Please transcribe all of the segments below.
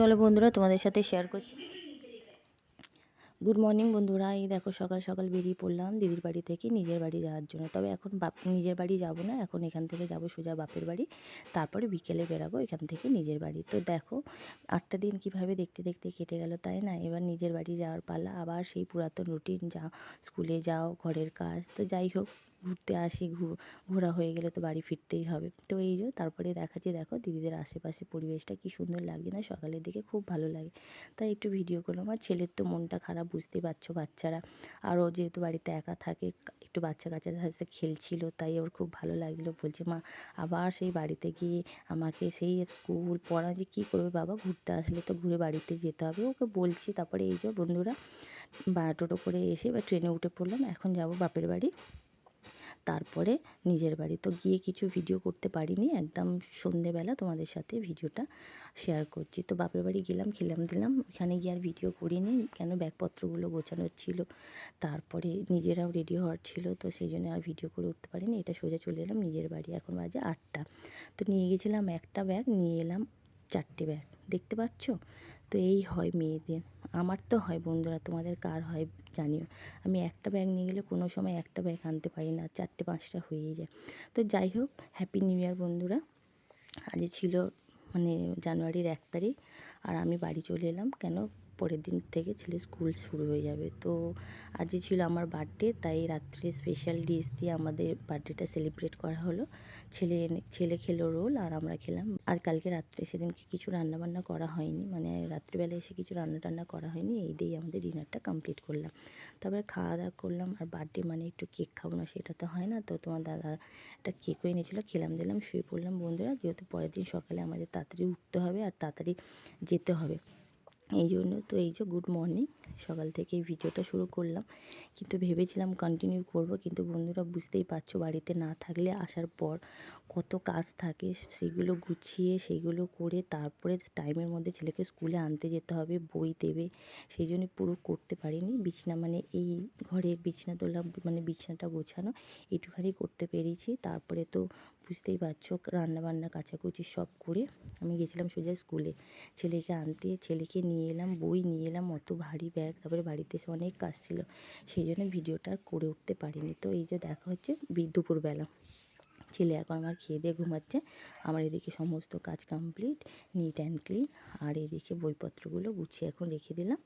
চলো বন্ধুরা তোমাদের সাথে শেয়ার করছি। গুড মর্নিং বন্ধুরা, এই দেখো সকাল সকাল বেরিয়ে পড়লাম দিদির বাড়ি থেকে নিজের বাড়ি যাওয়ার জন্য। তবে এখন বাপ, নিজের বাড়ি যাব না, এখন এখান থেকে যাব সোজা বাপের বাড়ি। তারপরে বিকেলে বেরাবো এখান থেকে নিজের বাড়ি। তো দেখো, আটটা দিন কীভাবে দেখতে দেখতে কেটে গেল তাই না? এবার নিজের বাড়ি যাওয়ার পালা, আবার সেই পুরাতন রুটিন যাও স্কুলে যাও, ঘরের কাজ। তো যাই হোক ঘুরতে আসি ঘোরা হয়ে গেলে তো বাড়ি ফিরতেই হবে। তো এই যে তারপরে দেখাচ্ছি দেখো দিদিদের আশেপাশে পরিবেশটা কি সুন্দর লাগছে না, সকালের দিকে খুব ভালো লাগে। তাই একটু ভিডিও করলাম, আর ছেলের তো মনটা খারাপ বুঝতেই পারছ বাচ্চারা। আরও যেহেতু বাড়িতে একা থাকে, একটু বাচ্চা কাচ্চাদের সাথে খেলছিল, তাই ওর খুব ভালো লাগছিল বলছে, মা, আবার সেই বাড়িতে গিয়ে আমাকে সেই স্কুল পড়া যে কী করবে বাবা, ঘুরতে আসলে তো ঘুরে বাড়িতে যেতে হবে। ওকে বলছি, তারপরে এই যে বন্ধুরা, বা টোটো করে এসে বা ট্রেনে উঠে পড়লাম, এখন যাব বাপের বাড়ি। তারপরে নিজের বাড়ি তো গিয়ে কিছু ভিডিও করতে পারিনি। একদম সন্ধেবেলা তোমাদের সাথে ভিডিওটা শেয়ার করছি। তো বাপের বাড়ি গেলাম, খেলাম, দিলাম। এখানে গিয়ে আর ভিডিও করিনি, কেন ব্যাগপত্রগুলো গোছানোর ছিল। তারপরে নিজেরাও রেডি হওয়ার ছিল, তো সেই জন্য আর ভিডিও করে উঠতে পারিনি। এটা সোজা চলে এলাম, নিজের বাড়ি। এখন বাজে আটটা। তো নিয়ে গেছিলাম একটা ব্যাগ নিয়ে এলাম চারটে ব্যাগ দেখতে পাচ্ছ? তো এই হয় মেয়েদের। আমার তো হয় বন্ধুরা, তোমাদের কার হয় জানিও। আমি একটা ব্যাগ নিয়ে গেলে কোনো সময় একটা ব্যাগ আনতে পারি না, চারটে পাঁচটা হয়েই যায়। তো যাই হোক হ্যাপি নিউ ইয়ার বন্ধুরা। আজ ছিল মানে জানুয়ারির এক তারিখ, আর আমি বাড়ি চলে এলাম। কেন? পরের দিন থেকে ছেলের স্কুল শুরু হয়ে যাবে। তো আজকে ছিল আমার বার্থডে তাই রাত্রে স্পেশাল ডিশ দিয়ে আমাদের বার্থডেটা সেলিব্রেট করা হলো। ছেলে ছেলে খেলো রোল আর আমরা খেলাম। আর কালকে রাত্রে সেদিনকে কিছু রান্নাবান্না করা হয়নি। মানে রাত্রিবেলা এসে কিছু রান্না টান্না করা হয়নি। এই দিয়েই আমাদের ডিনারটা কমপ্লিট করলাম। তারপরে খাওয়া দাওয়া করলাম। আর বার্থডে মানে একটু কেক খাব না, সেটা তো হয় না। তো তোমার দাদা একটা কেকও এনেছিলো, খেলাম দিলাম, শুয়ে পড়লাম। বন্ধুরা, যেহেতু পরের দিন সকালে আমাদের তাড়াতাড়ি উঠতে হবে আর তাড়াতাড়ি যেতে হবে। এই জন্য তো এই যে গুড মর্নিং সকাল থেকে এই ভিডিওটা শুরু করলাম। কিন্তু ভেবেছিলাম কন্টিনিউ করব, কিন্তু বন্ধুরা বুঝতেই পারছ বাড়িতে না থাকলে আসার পর কত কাজ থাকে, সেগুলো গুছিয়ে, সেগুলো করে তারপরে টাইমের মধ্যে ছেলেকে স্কুলে আনতে যেতে হবে, বই দেবে, সেই জন্য পুরো করতে পারিনি। বিছনা মানে এই ঘরের বিছনা তোলা মানে বিছনাটা গোছানো একটুখানি করতে পেরেছি। তারপরে তো বুঝতেই পারছ রান্নাবান্না, কাচাকুচি সব করে আমি গেছিলাম সোজা স্কুলে ছেলেকে আনতে, ছেলেকে নিয়ে এলাম, বই নিয়ে এলাম, অত ভারী ব্যাগ তারপরে বাড়িতে এসে অনেক কাজ ছিল। সেই জন্য ভিডিওটা আর করে উঠতে পারিনি। তো এই যে দেখা হচ্ছে দুপুরবেলা। ছেলে এখন আমার খেয়ে দিয়ে ঘুমাচ্ছে। আমার এদিকে সমস্ত কাজ কমপ্লিট নিট অ্যান্ড ক্লিন আর এদিকে বইপত্রগুলো গুছিয়ে এখন রেখে দিলাম।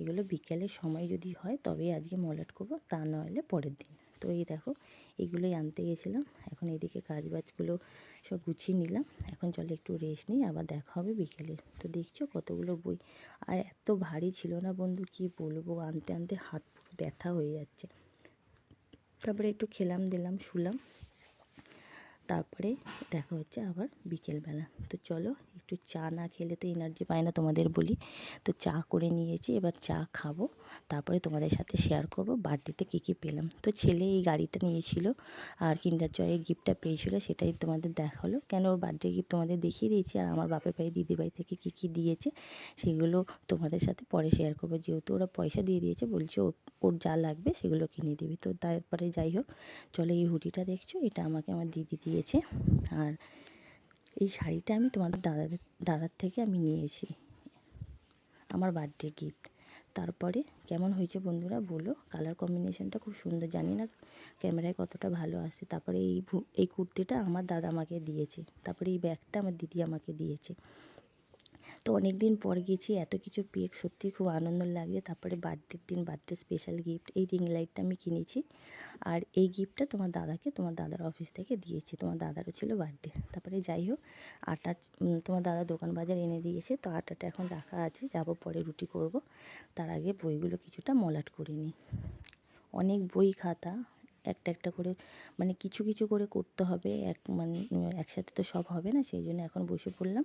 এগুলো বিকেলের সময় যদি হয় তবে আজকে মলাট করব, তা নইলে পরের দিন। তো এই দেখো এগুলোই আনতে গেছিলাম। এখন এদিকে কাজ বাজগুলো সব গুছিয়ে নিলাম। এখন চলে একটু রেস্ট নিই, আবার দেখা হবে বিকেলে। তো দেখছ কতগুলো বই? আর এত ভারী ছিল না বন্ধু, কি বলব? আনতে আনতে হাত ব্যথা হয়ে যাচ্ছে। তারপরে একটু খেলাম, দিলাম, শুলাম। তারপরে দেখা হচ্ছে আবার বিকেলবেলা। তো চলো, একটু চা না খেলে তো এনার্জি পায় না তোমাদের বলি। তো চা করে নিয়েছি, এবার চা খাব। তারপরে তোমাদের সাথে শেয়ার করব বার্থডেতে কী কী পেলাম। তো ছেলে এই গাড়িটা নিয়েছিল, আর কিন্ডার জয়ের গিফটটা পেয়েছিল, সেটাই তোমাদের দেখাল। কেন ওর বার্থডে গিফট তোমাদের দেখিয়ে দিয়েছি, আর আমার বাপের বাড়ি দিদির বাড়ি থেকে কী কী দিয়েছে, সেগুলো তোমাদের সাথে পরে শেয়ার করব। যেহেতু ওরা পয়সা দিয়ে দিয়েছে, বলছে ওর যা লাগবে সেগুলো কিনে দিবি। তো তারপরে যাই হোক, চলো এই হুডিটা দেখছ, এটা আমাকে আমার দিদি দিয়েছে। আর এই শাড়িটা আমি তোমাদের দাদাদের, দাদার থেকে আমি নিয়েছি। আমার বার্থডে গিফট তারপরে কেমন হয়েছে বন্ধুরা বলো? কালার কম্বিনেশনটা খুব সুন্দর। জানি না ক্যামেরায় কতটা ভালো আসছে। তারপরে এই এই কুর্তিটা আমার দাদা আমাকে দিয়েছে। তারপরে এই ব্যাগটা আমার দিদি আমাকে দিয়েছে। তো অনেক দিন পর গেছি, এত কিছু পেয়ে সত্যি খুব আনন্দ লাগে। তারপরে বার্থডের দিন বার্থডে স্পেশাল গিফট এই রিং লাইটটা আমি কিনেছি। আর এই গিফটটা তোমার দাদাকে, তোমার দাদার অফিস থেকে দিয়েছি। তোমার দাদারও ছিল বার্থডে তারপরে যাই হোক, আটা তোমার দাদা দোকান বাজার এনে দিয়েছে। তো আটাটা এখন রাখা আছে, যাব পরে রুটি করব। তার আগে বইগুলো কিছুটা মলাট করে নিই। অনেক বই খাতা একটা একটা করে মানে কিছু কিছু করে করতে হবে। এক মানে একসাথে তো সব হবে না, সেই জন্য এখন বসে পড়লাম।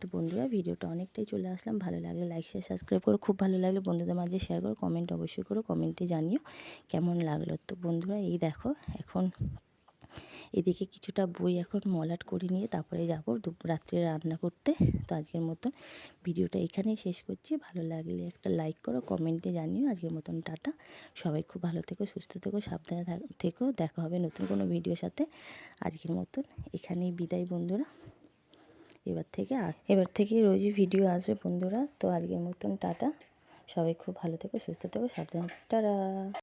তো বন্ধুরা, ভিডিওটা অনেকটাই চলে আসলাম। ভালো লাগলে লাইক শেয়ার সাবস্ক্রাইব করো। খুব ভালো লাগলে বন্ধুদের মাঝে শেয়ার করো। কমেন্ট অবশ্যই করো কমেন্টে জানিও কেমন লাগল। তো বন্ধুরা, এই দেখো, এখন এদিকে কিছুটা বই এখন মলাট করে নিয়ে তারপরে যাব রাত্রে রান্না করতে। তো আজকের মতন ভিডিওটা এখানেই শেষ করছি। ভালো লাগলে একটা লাইক করো, কমেন্টে জানিও। আজকের মতন টাটা। সবাই খুব ভালো থেকো, সুস্থ থেকো, সাবধানে থেকো দেখা হবে নতুন কোনো ভিডিওর সাথে। আজকের মতন এখানেই বিদায় বন্ধুরা। এবার থেকে এবার থেকে রোজই ভিডিও আসবে বন্ধুরা। তো আজকের মতন টাটা। সবাই খুব ভালো থেকো, সুস্থ থেকো, সাবধানে টাটা।